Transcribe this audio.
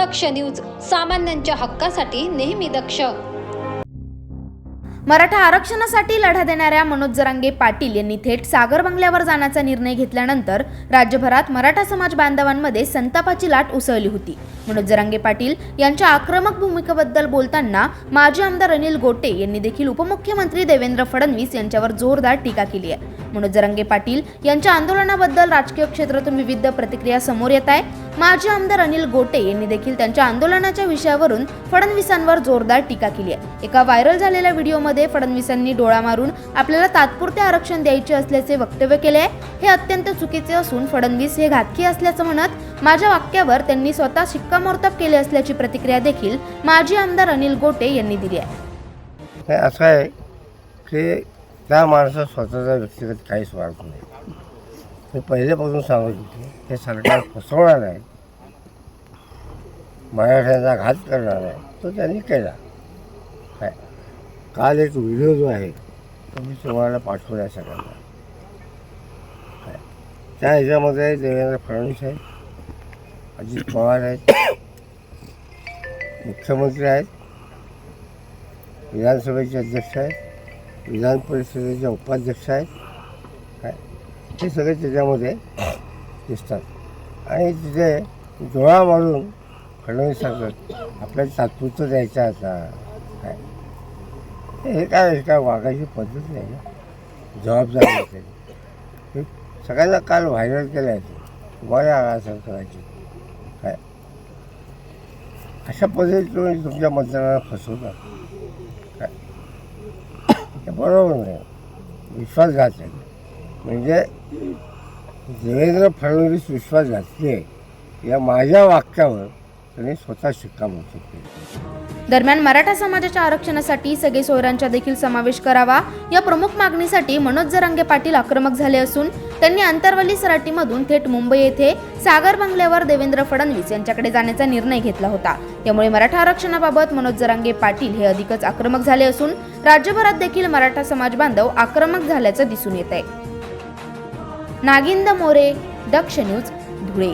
दक्ष news सामान्यांच्या हक्कासाठी नेहमी दक्ष. मराठा आरक्षणासाठी लढा देणाऱ्या मनोज जरांगे पाटील यांनी थेट सागर बंगल्यावर जाण्याचा निर्णय घेतल्यानंतर राज्यभरात मराठा समाज बांधवांमध्ये संतापाची लाट उसळली होती. मनोज जरांगे पाटील यांच्या आक्रमक भूमिकेबद्दल बोलताना माजी आमदार अनिल गोटे यांनी देखील उपमुख्यमंत्री देवेंद्र फडणवीस यांच्यावर जोरदार टीका केली आहे. मनोज जरंगे पाटील यांच्या आंदोलनाबद्दल राजकीय क्षेत्रातून विविध प्रतिक्रिया समोर येत आहे. माजी आमदार अनिल गोटे यांनी देखील त्यांच्या आंदोलनाच्या विषयावरून फडणवीसांवर जोरदार टीका केली आहे. एका व्हायरल झालेल्या व्हिडिओमध्ये फडणवीसांनी डोळा मारून आपल्याला तात्पुरते आरक्षण द्यायचे असल्याचे वक्तव्य केले आहे. हे अत्यंत चुकीचे असून फडणवीस हे घातकी असल्याचं म्हणत माझ्या वाक्यावर त्यांनी स्वतः शिक्कामोर्तब केले असल्याची प्रतिक्रिया देखील माजी आमदार अनिल गोटे यांनी दिली आहे. असं आहे की त्या माणसात स्वतःचा व्यक्तिगत काही स्वार्थ नाही. मी पहिल्यापासून सांगत होते हे सरकार फसवणार आहे मराठ्यांचा घात करणार आहे तो त्यांनी केला. काय? काल एक व्हिडिओ जो आहे तो मी तुम्हाला पाठवला सगळ्यांना. काय? त्या ह्याच्यामध्ये देवेंद्र फडणवीस आहेत अजित पवार आहेत मुख्यमंत्री आहेत विधानसभेचे अध्यक्ष आहेत विधान परिषदेचे उपाध्यक्ष आहेत काय हे सगळे त्याच्यामध्ये दिसतात. आणि तिथे डोळा मारून फडणवीस सांगतात आपल्याला तात्पुरतं द्यायचं आता. काय. हे काय हे काय वागायची पद्धत नाही ना. जबाबदारी आहे सगळ्यांना काल व्हायरल केलं आहे बऱ्या असं करायची. काय. अशा पद्धतीने तुम्ही तुमच्या मतदारांना फसवतात. हे बरोबर नाही. विश्वासघात आहे म्हणजे देवेंद्र फडणवीस विश्वास घातले या माझ्या वाक्यावर त्यांनी स्वतः शिक्कामोर्तब केलं. दरम्यान मराठा समाजाच्या आरक्षणासाठी सगळे सोयऱ्यांचा देखील समावेश करावा या प्रमुख मागणीसाठी मनोज जरांगे पाटील आक्रमक झाले असून त्यांनी आंतरवली सराटीमधून थेट मुंबई येथे सागर बंगल्यावर देवेंद्र फडणवीस यांच्याकडे जाण्याचा निर्णय घेतला होता. त्यामुळे मराठा आरक्षणाबाबत मनोज जरांगे पाटील हे अधिकच आक्रमक झाले असून राज्यभरात देखील मराठा समाज बांधव आक्रमक झाल्याचं दिसून येत आहे नागिंद मोरे दक्ष न्यूज धुळे.